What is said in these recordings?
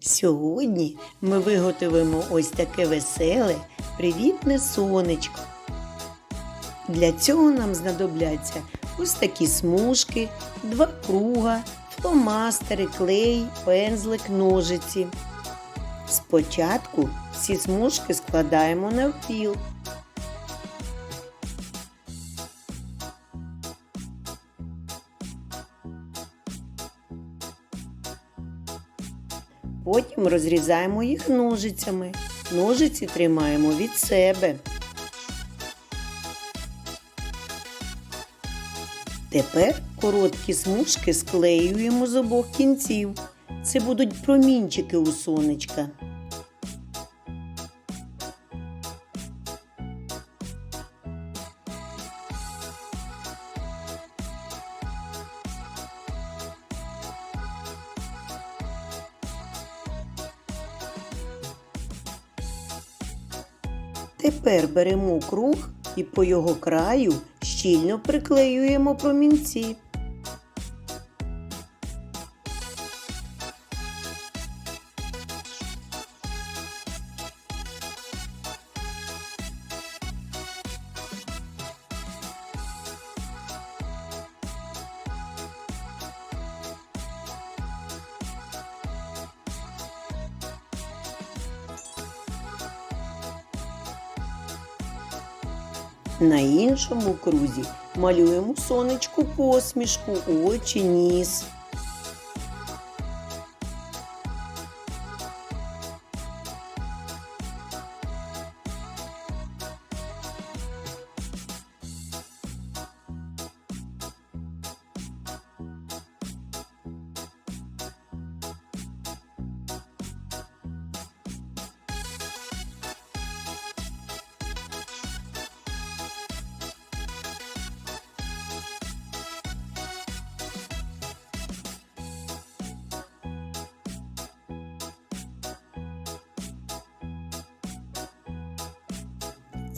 Сьогодні ми виготовимо ось таке веселе, привітне сонечко. Для цього нам знадобляться ось такі смужки, два круга, фломастери, клей, пензлик, ножиці. Спочатку всі смужки складаємо навпіл. Потім розрізаємо їх ножицями. Ножиці тримаємо від себе. Тепер короткі смужки склеюємо з обох кінців. Це будуть промінчики у сонечка. Тепер беремо круг і по його краю щільно приклеюємо промінці. На іншому крузі малюємо сонечку посмішку, очі, ніс.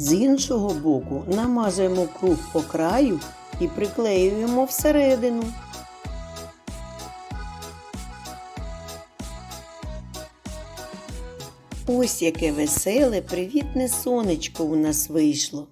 З іншого боку намазуємо круг по краю і приклеюємо всередину. Ось яке веселе, привітне сонечко у нас вийшло.